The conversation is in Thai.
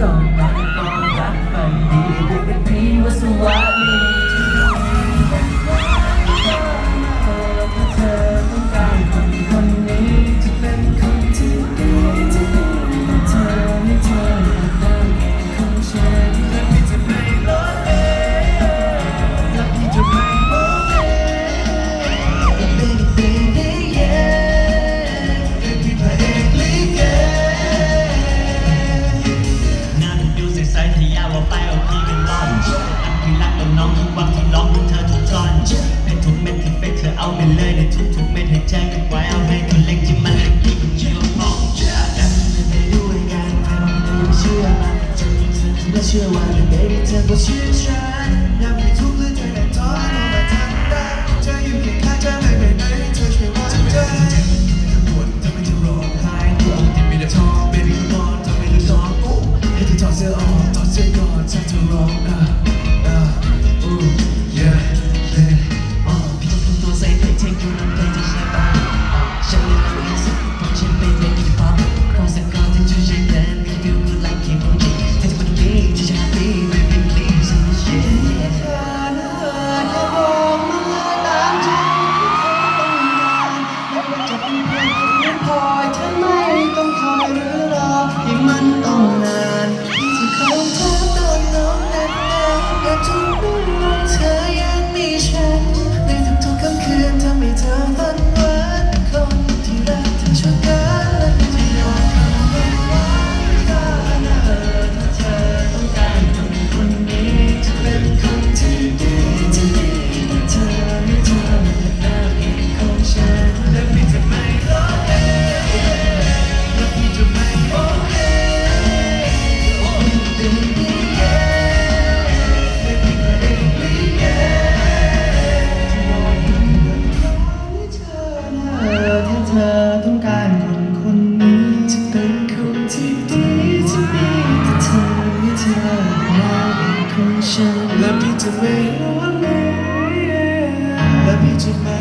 gone by. ต้องเป็นเธอทุกตอนเป็นทุกเม็ดที่เป็นเธอเอาไปเลยในทุกทุกเม็ดให้แจ้งกันไว้เอาให้คนเล็กที่มันเล็กยิ่งเชื่อมองกันไปด้วยกันแต่ไม่เชื่อมันจะเชื่อว่า baby เธอก็เชื่อฉัน อยฉันไม่ต้องคอยหรือรอที่มันต้อง ของฉันและพี่จะไม่ร้อนเลยและพี่จะไม่